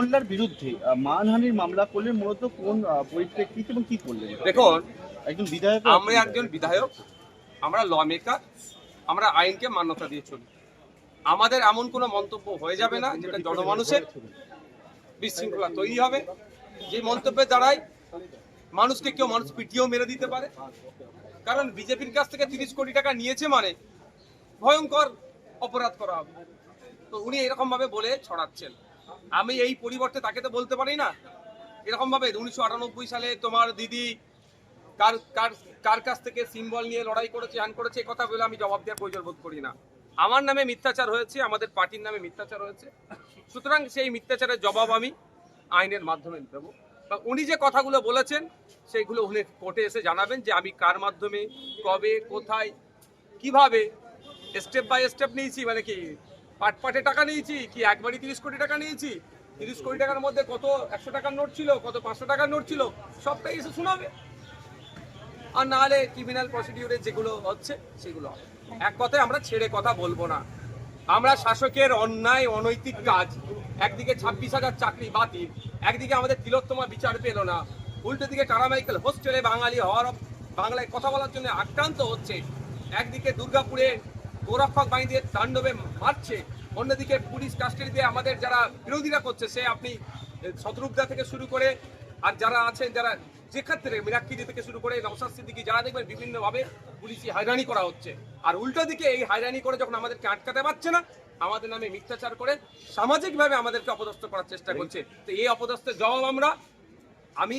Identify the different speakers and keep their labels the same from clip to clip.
Speaker 1: মহিলার বিরুদ্ধে মানহানির মামলা করলেন মূলত কোন পরিপ্রেক্ষিতে এবং কি করলেন?
Speaker 2: দেখুন
Speaker 1: একজন বিধায়ক
Speaker 2: আমরা একজন বিধায়ক আমরা ল মেকার আমরা আইনকে মান্যতা দিয়ে চলি। আমাদের এমন কোনো মন্তব্য হয়ে যাবে না যেটা জনমানুষের বিশৃঙ্খলা তৈরি হবে। যে মন্তব্যের দ্বারাই মানুষকে কেউ মানুষ পিটিয়েও মেরে দিতে পারে। কারণ বিজেপির কাছ থেকে তিরিশ কোটি টাকা নিয়েছে মানে ভয়ঙ্কর অপরাধ করা হবে। তো উনি এরকম ভাবে বলে ছড়াচ্ছেন। আমি এই পরিবর্তে তাকে তো বলতে পারি না। এরকম ভাবে উনিশশো আটানব্বই সালে তোমার দিদি কার কার কার কাছ থেকে সিম্বল নিয়ে লড়াই করেছে হ্যান করেছে কথা বলে আমি জবাব দেওয়ার প্রয়োজন বোধ করি না। আমার নামে মিথ্যাচার হয়েছে, আমাদের পার্টির নামে মিথ্যাচার হয়েছে। সুতরাং সেই মিথ্যাচারের জবাব আমি আইনের মাধ্যমে দেবো। বা উনি যে কথাগুলো বলেছেন, সেইগুলো উনি কোর্টে এসে জানাবেন যে আমি কার মাধ্যমে, কবে, কোথায়, কীভাবে স্টেপ বাই স্টেপ নিয়েছি মানে কি পাট পাটে টাকা নিয়েছি, কি একবারই তিরিশ কোটি টাকা নিয়েছি? তিরিশ কোটি টাকার মধ্যে কত একশো টাকার নোট ছিল, কত পাঁচশো টাকার নোট ছিল, সবটাই এসে শোনাবে। আর না হলে ক্রিমিনাল প্রসিডিউরে যেগুলো হচ্ছে, সেগুলো এক কথায় আমরা ছেড়ে কথা বলব না। আমরা শাসকের অন্যায়, অনৈতিক কাজ, একদিকে ছাব্বিশ হাজার চাকরি বাতিল, একদিকে আমাদের তিলোত্তমা বিচার পেল না। উল্টো দিকে টারামাইকেল হোস্টেলে বাঙালি হওয়ার বাংলায় কথা বলার জন্য আক্রান্ত হচ্ছে। একদিকে দুর্গাপুরে গোরক্ষক বাহিনীদের তাণ্ডবে মারছে। অন্যদিকে পুলিশ কাস্টাডিতে আমাদের যারা বিরোধীরা করছে সে আপনি শত্রুঘ্না থেকে শুরু করে আর যারা আছেন যারা যে ক্ষেত্রে মিরাক্কিরি থেকে শুরু করে নওশাদ সিদ্দিকি যারা দেখবেন বিভিন্নভাবে পুলিশি হয়রানি করা হচ্ছে। আর উল্টো দিকে এই হয়রানি করে যখন আমাদেরকে আটকাতে পারছে না আমাদের নামে মিথ্যাচার করে সামাজিকভাবে আমাদেরকে অপদস্থ করার চেষ্টা করছে। তো এই অপদস্থের জবাব আমরা আমি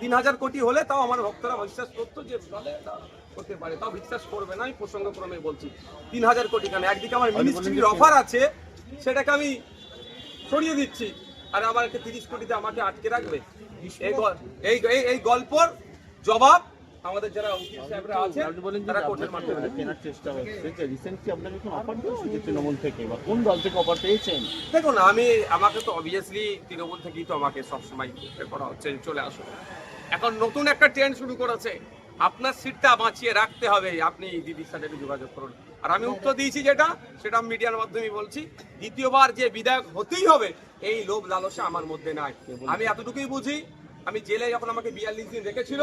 Speaker 2: তিন হাজার কোটি হলে তাও আমার ভক্তরা বিশ্বাস করতো যে হতে পারে। তাও বিশ্বাস করবে না আমি প্রসঙ্গক্রমে বলছি। তিন হাজার কোটি কেন? একদিকে আমার মিনিস্ট্রির অফার আছে সেটাকে আমি সরিয়ে দিচ্ছি। আর আমার একটা তিরিশ কোটিতে আমাকে আটকে রাখবে। এই- এই গল্পর জবাব আমাদের যারা উকিল সাহেবরা আছেন
Speaker 1: আপনি বলেন
Speaker 2: তারা কোর্টের মাধ্যমে
Speaker 1: কেনার চেষ্টা হচ্ছে যে রিসেন্টলি আপনাকে কোনো অফার দেওয়া হয়েছে তৃণমূল থেকে? বা কোন দল থেকে অফার পেয়েছেন?
Speaker 2: দেখুন আমি আমাকে তো অবভিয়াসলি তৃণমূল থেকেই তো আমাকে সবসময় করা হচ্ছে চলে আসুন এখন নতুন একটা ট্রেন্ড শুরু করেছে। আপনার সিটটা বাঁচিয়ে রাখতে হবে আপনি দিদির সাথে একটু যোগাযোগ করুন। আর আমি উত্তর দিয়েছি যেটা সেটা আমি মিডিয়ার মাধ্যমে বলছি। দ্বিতীয়বার যে বিধায়ক হতেই হবে এই লোভ লালসা আমার মধ্যে নাই। আমি এতটুকুই বুঝি আমি জেলে যখন আমাকে বিয়াল্লিশ দিন রেখেছিল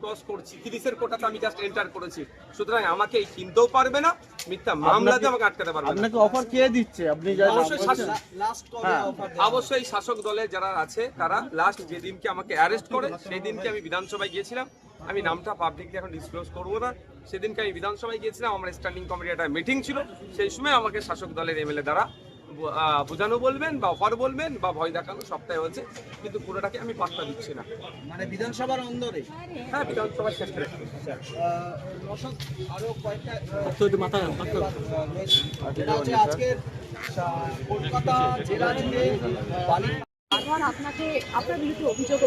Speaker 2: ক্রস করছি। তিরিশের কোটাতে আমি জাস্ট এন্টার করেছি। সুতরাং আমাকে এই কিনতেও পারবে না মিথ্যা মামলাতে আমাকে আটকাতে পারবে
Speaker 1: আপনাকে অফার কে দিচ্ছে? আপনি
Speaker 2: অবশ্যই শাসক
Speaker 1: হ্যাঁ।
Speaker 2: অবশ্যই শাসক দলের যারা আছে তারা লাস্ট যেদিনকে আমাকে অ্যারেস্ট করে সেই দিনকে আমি বিধানসভায় গিয়েছিলাম। আমি নামটা পাবলিকলি এখন ডিসক্লোজ করব না। সেদিনকে আমি বিধানসভায় গিয়েছিলাম আমার স্ট্যান্ডিং কমিটি একটা মিটিং ছিল। সেই সময় আমাকে শাসক দলের এমএলএ দ্বারা বোঝানো বলবেন বা অফার বলবেন বা ভয় দেখানো সবটাই হয়েছে কিন্তু পুরোটাকে আমি পাত্তা দিচ্ছি না।
Speaker 1: মানে বিধানসভার অন্দরে?
Speaker 2: হ্যাঁ বিধানসভার ক্ষেত্রে
Speaker 1: আরও কয়েকটা হচ্ছে কলকাতা জেলা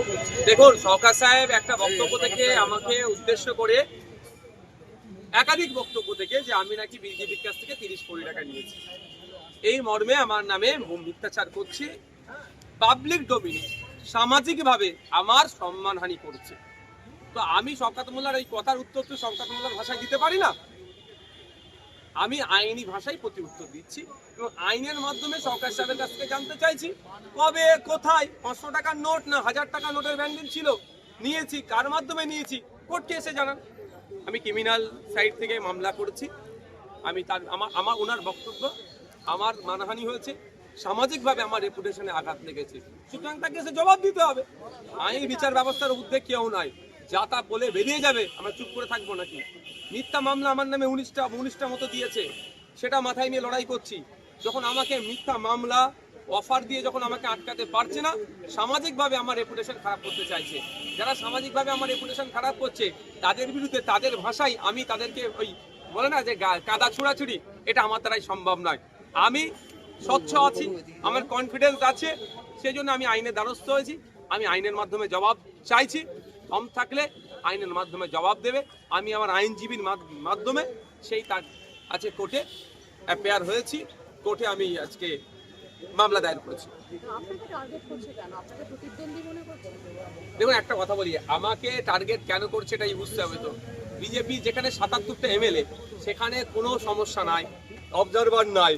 Speaker 3: করছে।
Speaker 2: দেখুন সরকার সাহেব একটা বক্তব্য থেকে আমাকে উদ্দেশ্য করে একাধিক বক্তব্য থেকে যে আমি নাকি বিজেপির কাছ থেকে তিরিশ কোটি টাকা নিয়েছি। এই মর্মে আমার নামে মিথ্যাচার করছে। পাবলিক ডোমিনে সামাজিকভাবে আমার সম্মানহানি করছে। তো আমি শওকাত মোল্লার এই কথার উত্তর তো শওকাত মোল্লার ভাষায় দিতে পারি না। আমি আইনি ভাষায় প্রতি উত্তর দিচ্ছি এবং আইনের মাধ্যমে সরকার সাহেবের কাছ থেকে জানতে চাইছি কবে, কোথায়, পাঁচশো টাকার নোট না হাজার টাকা নোটের ব্যান্ডেল ছিল? নিয়েছি, কার মাধ্যমে নিয়েছি? কোর্টকে এসে জানান। আমি ক্রিমিনাল সাইড থেকে মামলা করেছি। আমি তার, আমার আমার ওনার বক্তব্য আমার মানহানি হয়েছে, সামাজিকভাবে আমার রেপুটেশনে আঘাত লেগেছে। সুতরাং তাকে এসে জবাব দিতে হবে। আইনি বিচার ব্যবস্থার ঊর্ধ্বে কেউ নাই। যা তা বলে বেরিয়ে যাবে, আমরা চুপ করে থাকব নাকি? মিথ্যা মামলা আমার নামে উনিশটা উনিশটা মতো দিয়েছে। সেটা মাথায় নিয়ে লড়াই করছি। যখন আমাকে মিথ্যা মামলা অফার দিয়ে যখন আমাকে আটকাতে পারছে না, সামাজিকভাবে আমার রেপুটেশন খারাপ করতে চাইছে। যারা সামাজিকভাবে আমার রেপুটেশন খারাপ করছে, তাদের বিরুদ্ধে, তাদের ভাষায় আমি তাদেরকে ওই বলে না যে কাদা ছুড়াছুড়ি, এটা আমার দ্বারাই সম্ভব নয়। আমি স্বচ্ছ আছি আমার কনফিডেন্স আছে সেই জন্য আমি আইনের দ্বারস্থ হয়েছি। আমি আইনের মাধ্যমে জবাব চাইছি কম থাকলে আইনের মাধ্যমে জবাব দেবে। আমি আমার আইনজীবীর মাধ- মাধ্যমে সেই তার আছে কোর্টে অ্যাপেয়ার হয়েছি কোর্টে আমি আজকে মামলা দায়ের করছে। দেখুন একটা কথা বলি আমাকে টার্গেট কেন করছে এটাই বুঝতে হবে তো। বিজেপি যেখানে সাতাত্তরটা এমএলএ সেখানে কোনো সমস্যা নাই অবজারভার নাই।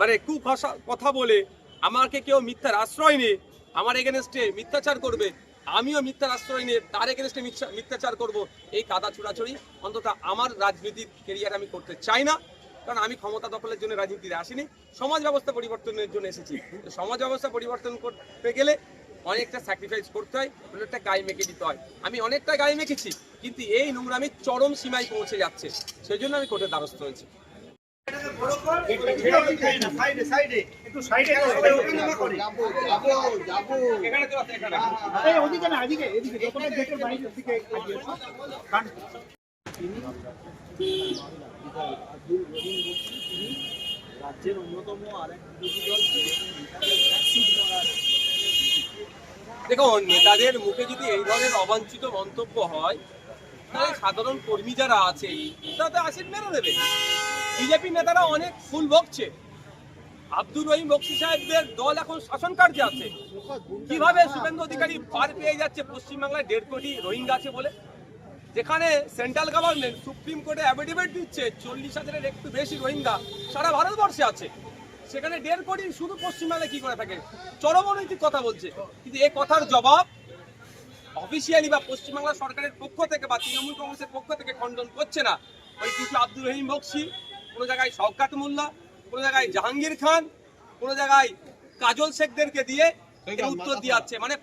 Speaker 2: মানে কুভাষা কথা বলে, আমাকে কেউ মিথ্যার আশ্রয় নিয়ে, আমার এগেনস্টে মিথ্যাচার করবে, আমিও মিথ্যার আশ্রয় নিয়ে তার এগেনস্টে মিথ্যাচার করব, এই কাদা ছুড়াছড়ি অন্তত আমার রাজনীতির কেরিয়ার আমি করতে চাই না। কারণ আমি ক্ষমতা দখলের জন্য রাজনীতিতে আসিনি, সমাজ ব্যবস্থা পরিবর্তনের জন্য এসেছি। সমাজ ব্যবস্থা পরিবর্তন করতে গেলে অনেকটা স্যাক্রিফাইস করতে হয় অনেকটা গায়ে মেখে দিতে হয়। আমি অনেকটা গায়ে মেখেছি, কিন্তু এই নোংরামি চরম সীমায় পৌঁছে যাচ্ছে সেই জন্য আমি কোর্টের দ্বারস্থ হয়েছি এখানে তো আছে এখানে
Speaker 1: রাজ্যের অন্যতম ভ্যাকসিন
Speaker 2: নেতাদের মুখে যদি এই ধরনের অবাঞ্ছিত মন্তব্য হয়, তাহলে সাধারণ কর্মী যারা আছে, তাতে আসির মেরে দেবে বিজেপি নেতারা অনেক ফুল বকছে। আব্দুর রহিম বক্সি সাহেবদের দল এখন শাসন কার্যে আছে। কীভাবে শুভেন্দু অধিকারী পার পেয়ে যাচ্ছে পশ্চিমবাংলায় দেড় কোটি রোহিঙ্গা আছে বলে? যেখানে সেন্ট্রাল গভর্নমেন্ট সুপ্রিম কোর্টে অ্যাফিডেভিট দিচ্ছে, চল্লিশ হাজারের একটু বেশি রোহিঙ্গা সারা ভারতবর্ষে আছে। সেখানে দেড় কোটি শুধু পশ্চিমবাংলায় কি করে থাকে? চরমনৈতিক কথা বলছে। কিন্তু এই কথার জবাব অফিসিয়ালি বা পশ্চিমবাংলা সরকারের পক্ষ থেকে বা তৃণমূল কংগ্রেসের পক্ষ থেকে খণ্ডন করছে না। ওই কিছু আব্দুর রহিম বক্সি কোনো জায়গায় শওকাত মোল্লা কোনো জায়গায় জাহাঙ্গীর খান কোনো জায়গায় কাজল শেখদেরকে দিয়ে উত্তর দিয়ে যাচ্ছে মানে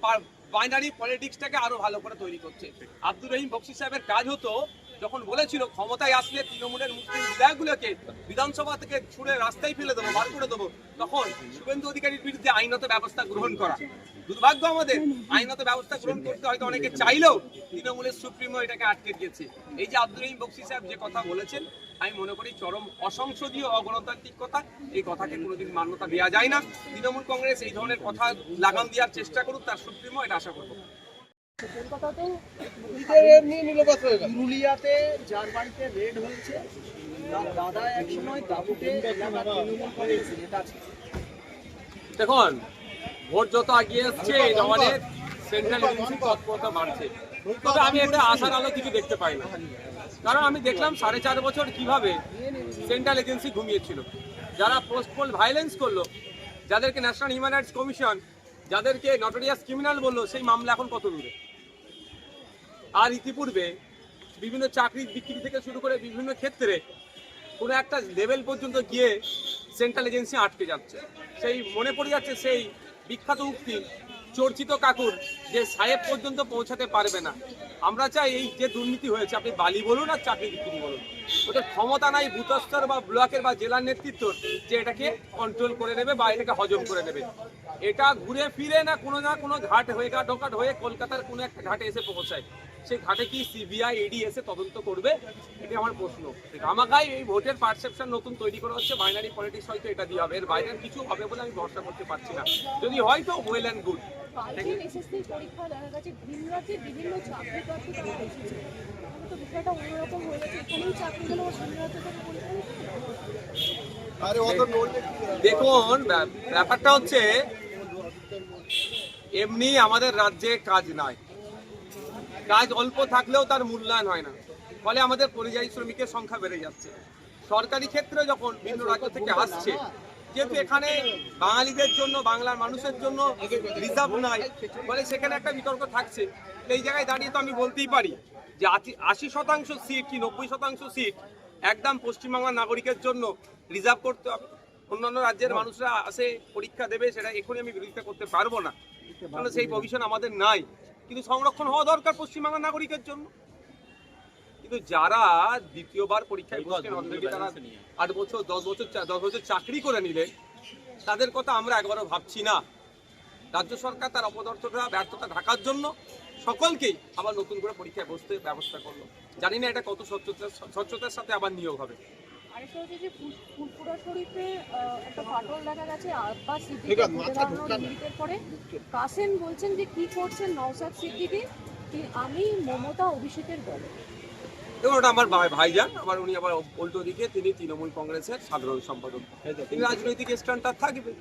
Speaker 2: বাইনারি পলিটিক্সটাকে আরও ভালো করে তৈরি করছে। আব্দুর রহিম বক্সি সাহেবের কাজ হতো যখন বলেছিল ক্ষমতায় আসলে তৃণমূলের মুসলিম বিধায়কগুলোকে বিধানসভা থেকে ছুড়ে রাস্তায় ফেলে দেবো বার করে দেবো তখন শুভেন্দু অধিকারীর বিরুদ্ধে আইনত ব্যবস্থা গ্রহণ করা। দুর্ভাগ্য আমাদের আইনত ব্যবস্থা গ্রহণ করতে হয়তো অনেকে চাইলেও তৃণমূলের সুপ্রিমো এটাকে আটকে দিয়েছে। এই যে আব্দুল রহিম বক্সি সাহেব যে কথা বলেছেন আমি মনে করি চরম অসংসদীয় অগণতান্ত্রিক কথা। এই কথাকে কোনোদিন মান্যতা দেওয়া যায় না। তৃণমূল কংগ্রেস এই ধরনের কথা লাগাম দেওয়ার চেষ্টা করুক তার সুপ্রিমো এটা আশা করব।
Speaker 4: পুরুলিয়াতে যার বাড়িতে রেড হয়েছে দাদা একসময় দাবুকে এলাকার তৃণমূল কংগ্রেস নেতা
Speaker 2: দেখুন ভোট যত আগিয়ে এই ধরনের সেন্ট্রাল এজেন্সি তৎপরতা বাড়ছে। তবে আমি এটা আশার আলো কিছু দেখতে পাই না। কারণ আমি দেখলাম সাড়ে চার বছর কীভাবে সেন্ট্রাল এজেন্সি ঘুমিয়েছিল। যারা পোস্টপোল ভায়োলেন্স করল, যাদেরকে ন্যাশনাল হিউম্যান রাইটস কমিশন, যাদেরকে নটোরিয়াস ক্রিমিনাল বলল, সেই মামলা এখন কত দূরে? আর ইতিপূর্বে বিভিন্ন চাকরি বিক্রি থেকে শুরু করে বিভিন্ন ক্ষেত্রে কোনো একটা লেভেল পর্যন্ত গিয়ে সেন্ট্রাল এজেন্সি আটকে যাচ্ছে। সেই মনে পড়ে যাচ্ছে সেই বিখ্যাত উক্তি চর্চিত কাকুর যে সাহেব পর্যন্ত পৌঁছাতে পারবে না। আমরা চাই এই যে দুর্নীতি হয়েছে, আপনি বালি বলুন আর চাকরি বিক্রি বলুন। ওদের ক্ষমতা নাই বুথস্তর বা ব্লকের বা জেলার নেতৃত্ব যে এটাকে কন্ট্রোল করে নেবে বা এটাকে হজম করে নেবে। এটা ঘুরে ফিরে না কোনো না কোনো ঘাট হয়ে ঘাট ঢোকাট হয়ে কলকাতার কোনো একটা ঘাটে এসে পৌঁছায়। সেই ঘাটে কি সিবিআই ইডি এসে তদন্ত করবে? এটা আমার প্রশ্ন। আমাকাই এই ভোটের পারসেপশন নতুন তৈরি করা হচ্ছে বাইনারি পলিটিক্স হয়তো এটা দিয়ে হবে। এর বাইরে কিছু হবে বলে আমি ভরসা করতে পারছি না। যদি হয়তো ওয়েল অ্যান্ড গুড
Speaker 3: কালকের এসএসসি পরীক্ষা দেখা গেছে ভিন রাজ্যে বিভিন্ন চাকরি প্রার্থী তারা বসেছে তো বিষয়টা অন্যরকম হয়ে গেছে। এখানেই চাকরি দিলেও ভিন রাজ্য থেকে পরীক্ষা
Speaker 2: দেখুন ব্যাপারটা হচ্ছে এমনি আমাদের রাজ্যে কাজ নাই। কাজ অল্প থাকলেও তার মূল্যায়ন হয় না। ফলে আমাদের পরিযায়ী শ্রমিকের সংখ্যা বেড়ে যাচ্ছে। সরকারি ক্ষেত্রে যখন ভিন্ন রাজ্য থেকে আসছে যেহেতু এখানে বাঙালিদের জন্য, বাংলার মানুষের জন্য রিজার্ভ নাই, ফলে সেখানে একটা বিতর্ক থাকছে। এই জায়গায় দাঁড়িয়ে তো আমি বলতেই পারি যে আশি শতাংশ সিট কি নব্বই শতাংশ সিট একদম পশ্চিমবাংলার নাগরিকের জন্য রিজার্ভ করতে হবে। অন্যান্য রাজ্যের মানুষরা আসে, পরীক্ষা দেবে, সেটা এখনই আমি বিরোধিতা করতে পারব না। কারণ সেই প্রভিশন আমাদের নাই। কিন্তু সংরক্ষণ হওয়া দরকার পশ্চিমবাংলার নাগরিকের জন্য। কিন্তু যারা দ্বিতীয়বার পরীক্ষায় বসছেন অলরেডি তারা আট বছর দশ বছর দশ বছর চাকরি করে নিলেন। তাদের কথা আমরা একবারও ভাবছি না। রাজ্য সরকার তার অপদার্থতা ব্যর্থতা ঢাকার জন্য সকলকেই আবার নতুন করে পরীক্ষায় বসতে ব্যবস্থা করল। জানি না এটা কত স্বচ্ছতার স্বচ্ছতার সাথে আবার নিয়োগ হবে।
Speaker 3: কাসেম বলছেন যে কি করছেন নওসাদ সিদ্দিকি? আমি মমতা অভিষেকের দল।
Speaker 2: এবং ওটা আমার ভাই ভাইজান, আবার উনি আবার উল্টো দিকে, তিনি তৃণমূল কংগ্রেসের সাধারণ সম্পাদক। তিনি রাজনৈতিক স্ট্যান্ডটা থাকবে।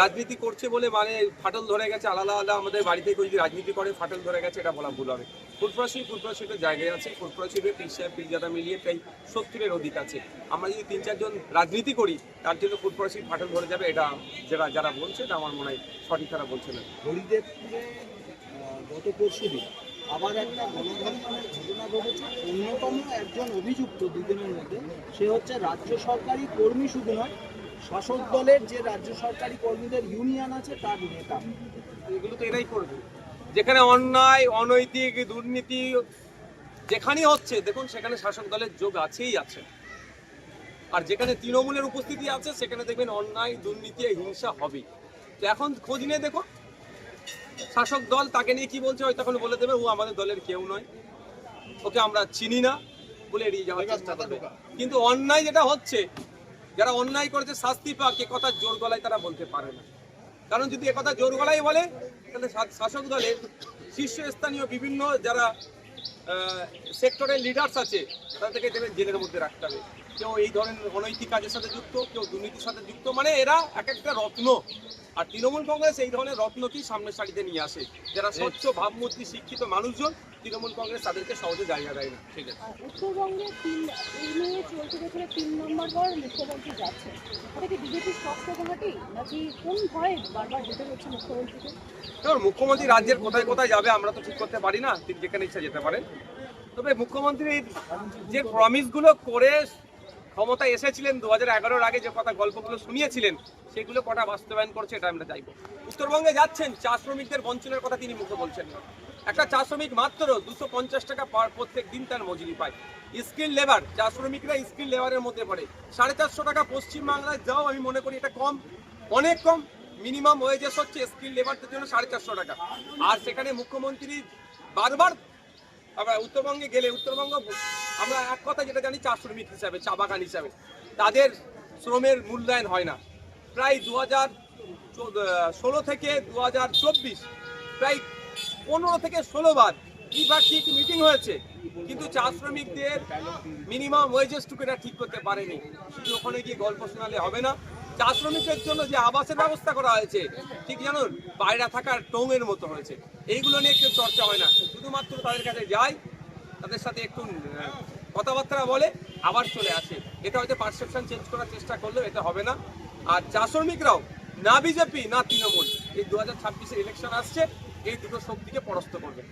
Speaker 2: রাজনীতি করছে বলে মানে ফাটল ধরে গেছে, আলাদা আলাদা আমাদের বাড়ি থেকে যদি রাজনীতি করে, ফাটল ধরে গেছে, এটা বলা ভুল হবে। ফুলপ্রাসী ফুলপ্রাসীর জায়গায় আছে ফুলপ্রাসীদের পীর পীরজাদা মিলিয়ে প্রায় সত্তরের অধিক আছে। আমরা যদি তিন চারজন রাজনীতি করি, তার জন্য ফুলপ্রাসীর ফাটল ধরে যাবে, এটা যারা যারা বলছে, এটা আমার মনে হয় সঠিক তারা বলছে না।
Speaker 4: হরিদেবপুরে গত পরশু দিন আবার একটা গণধর্ষণের ঘটনা ঘটেছে। অন্যতম একজন অভিযুক্ত দুদিনের মধ্যে, সে হচ্ছে রাজ্য সরকারি কর্মী শুধু নয়, শাসক দলের যে রাজ্য সরকারি কর্মীদের ইউনিয়ন আছে, তার নেতা।
Speaker 2: এগুলো তো এরাই করবে। যেখানে অন্যায়, অনৈতিক, দুর্নীতি, যেখানেই হচ্ছে, দেখুন, সেখানে শাসক দলের যোগ আছেই আছে। আর যেখানে তৃণমূলের উপস্থিতি আছে, সেখানে দেখবেন অন্যায়, দুর্নীতি, হিংসা হবেই। তো এখন খোঁজ নিয়ে দেখো শাসক দল তাকে নিয়ে কি বলছে হয়তো এখন বলে দেবে ও আমাদের দলের কেউ নয়। ওকে আমরা চিনি না বলে এড়িয়ে যাওয়ার চেষ্টা করবে। কিন্তু অন্যায় যেটা হচ্ছে যারা অন্যায় করেছে শাস্তি পাক এ কথা জোর গলায় তারা বলতে পারে না। কারণ যদি একথা জোর গলায় বলে তাহলে শাসক দলের শীর্ষস্থানীয় বিভিন্ন যারা সেক্টরের লিডার্স আছে তাদেরকে দেবেন জেলের মধ্যে রাখতে হবে। কেউ এই ধরনের অনৈতিক কাজের সাথে যুক্ত কেউ দুর্নীতির সাথে যুক্ত মানে এরা এক একটা রত্ন। আর তৃণমূল কংগ্রেস এই ধরনের রত্নকেই সামনের সারিতে নিয়ে আসে। যারা স্বচ্ছ ভাবমূর্তি শিক্ষিত মানুষজন তৃণমূল কংগ্রেস তাদেরকে সহজে জায়গা দেয় না। ঠিক আছে।
Speaker 3: উত্তরবঙ্গে তিন এই নিয়ে চলতে বছরে তিন নম্বর বার মুখ্যমন্ত্রী যাচ্ছে এটা কি বিজেপির শক্ত ঘাঁটি নাকি কোন ভয়ে বারবার যেতে হচ্ছে মুখ্যমন্ত্রীকে?
Speaker 2: এবার মুখ্যমন্ত্রী রাজ্যের কোথায় কোথায় যাবে আমরা তো ঠিক করতে পারি না তিনি যেখানে ইচ্ছা যেতে পারেন। তবে মুখ্যমন্ত্রী যে প্রমিসগুলো করে ক্ষমতায় এসেছিলেন দু হাজার আগে যে কথা গল্পগুলো শুনিয়েছিলেন, সেগুলো কটা বাস্তবায়ন করছে এটা আমরা চাইব উত্তরবঙ্গে যাচ্ছেন চা শ্রমিকদের বঞ্চনের কথা তিনি মুখে বলছেন না। একটা চা শ্রমিক মাত্র দুশো পঞ্চাশ টাকা পার প্রত্যেক দিন তার মজুরি পায়। স্কিল লেবার, চা শ্রমিকরা স্কিল লেবারের মধ্যে পড়ে। সাড়ে চারশো টাকা পশ্চিমবাংলায় যাও, আমি মনে করি এটা কম, অনেক কম, মিনিমাম ওয়েজেস হচ্ছে স্কিল লেবারদের জন্য সাড়ে চারশো টাকা। আর সেখানে মুখ্যমন্ত্রী বারবার আবার উত্তরবঙ্গে গেলে, উত্তরবঙ্গ আমরা এক কথা যেটা জানি চা শ্রমিক হিসাবে, চা বাগান হিসাবে। তাদের শ্রমের মূল্যায়ন হয় না। প্রায় দু হাজার ষোলো থেকে দু হাজার চব্বিশ, প্রায় পনেরো থেকে ষোলো বার দ্বিপাক্ষিক মিটিং হয়েছে। কিন্তু চা শ্রমিকদের মিনিমাম ওয়েজেসটুকু এটা ঠিক করতে পারেনি। শুধু ওখানে গিয়ে গল্প শোনালে হবে না। চা শ্রমিকদের জন্য যে আবাসের ব্যবস্থা করা হয়েছে, ঠিক জানুন বাইরে থাকার টোঙের মতো হয়েছে। এইগুলো নিয়ে কেউ চর্চা হয় না। শুধুমাত্র তাদের কাছে যায় তাদের সাথে একটু কথাবার্তা বলে আবার চলে আসে। এটা হয়তো পারসেপশন চেঞ্জ করার চেষ্টা করলেও এটা হবে না। আর চা শ্রমিকরাও, না বিজেপি না তৃণমূল, এই দু হাজার ইলেকশন আসছে, এই দুটো শক্তিকে পরাস্ত করবে।